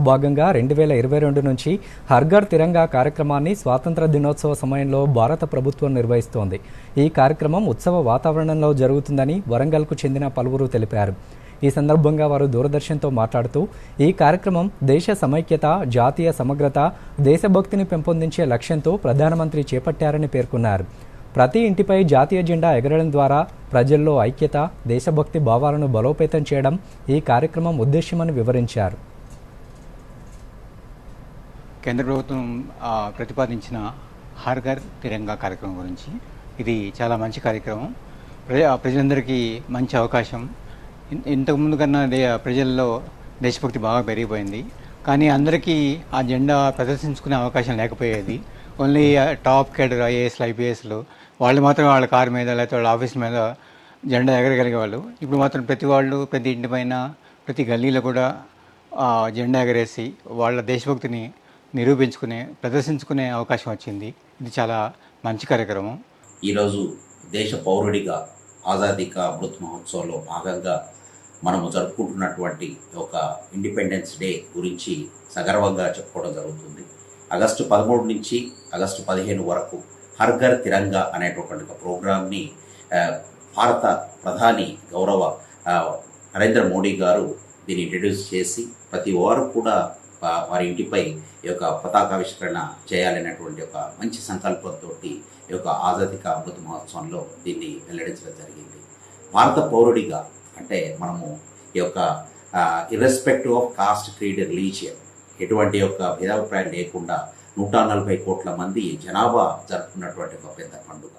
భాగంగా రెండు వేల ఇరవై రెండు నుంచి హర్ఘర్ తిరంగా కార్యక్రమాన్ని స్వాతంత్ర దినోత్సవ సమయంలో భారత ప్రభుత్వం నిర్వహిస్తోంది. ఈ కార్యక్రమం ఉత్సవ వాతావరణంలో జరుగుతుందని వరంగల్కు చెందిన పలువురు తెలిపారు. ఈ సందర్భంగా వారు దూరదర్శన్తో మాట్లాడుతూ ఈ కార్యక్రమం దేశ సమైక్యత జాతీయ సమగ్రత దేశభక్తిని పెంపొందించే లక్ష్యంతో ప్రధానమంత్రి చేపట్టారని పేర్కొన్నారు. ప్రతి ఇంటిపై జాతీయ జెండా ఎగరడం ద్వారా ప్రజల్లో ఐక్యత దేశభక్తి భావాలను బలోపేతం చేయడం ఈ కార్యక్రమం ఉద్దేశ్యమని వివరించారు. కేంద్ర ప్రభుత్వం ప్రతిపాదించిన హార్గర్ తిరంగా కార్యక్రమం గురించి. ఇది చాలా మంచి కార్యక్రమం. ప్రజ ప్రజలందరికీ మంచి అవకాశం. ఇన్- ఇంతకుముందు కన్నా ప్రజల్లో దేశభక్తి బాగా పెరిగిపోయింది. కానీ అందరికీ ఆ జెండా ప్రదర్శించుకునే అవకాశం లేకపోయేది. ఓన్లీ టాప్ కేడర్ ఐఏఎస్లు ఐపీఎస్లు వాళ్ళు మాత్రం వాళ్ళ కారు మీద లేకపోతే వాళ్ళ ఆఫీస్ మీద జెండా ఎగరగలిగేవాళ్ళు. ఇప్పుడు మాత్రం ప్రతి వాళ్ళు ప్రతి ఇంటి పైన ప్రతి గల్లీలో కూడా జెండా ఎగరేసి వాళ్ళ దేశభక్తిని నిరూపించుకునే ప్రదర్శించుకునే అవకాశం వచ్చింది. ఇది చాలా మంచి కార్యక్రమం. ఈరోజు దేశ పౌరుడిగా ఆజాదీ కా అమృత్ మహోత్సవంలో భాగంగా మనము జరుపుకుంటున్నటువంటి ఒక ఇండిపెండెన్స్ డే గురించి సగర్వంగా చెప్పుకోవడం జరుగుతుంది. ఆగస్టు పదమూడు నుంచి ఆగస్టు పదిహేను వరకు హర్ఘర్ తిరంగా అనేటటువంటి ఒక ప్రోగ్రామ్ని భారత ప్రధాని గౌరవ నరేంద్ర మోడీ గారు దీన్ని ఇంట్రడ్యూస్ చేసి ప్రతి వారు కూడా వారి ఇంటిపై ఈ యొక్క పతాకావిష్కరణ చేయాలనేటువంటి ఒక మంచి సంకల్పంతో ఈ యొక్క ఆజాదిక అమృత మహోత్సవంలో దీన్ని వెల్లడించడం జరిగింది. భారత పౌరుడిగా అంటే మనము ఈ యొక్క irrespective of caste creed religion ఎటువంటి యొక్క భేదాభిప్రాయం లేకుండా నూట నలభై కోట్ల మంది జనాభా జరుపుకున్నటువంటి ఒక పెద్ద పండుగ.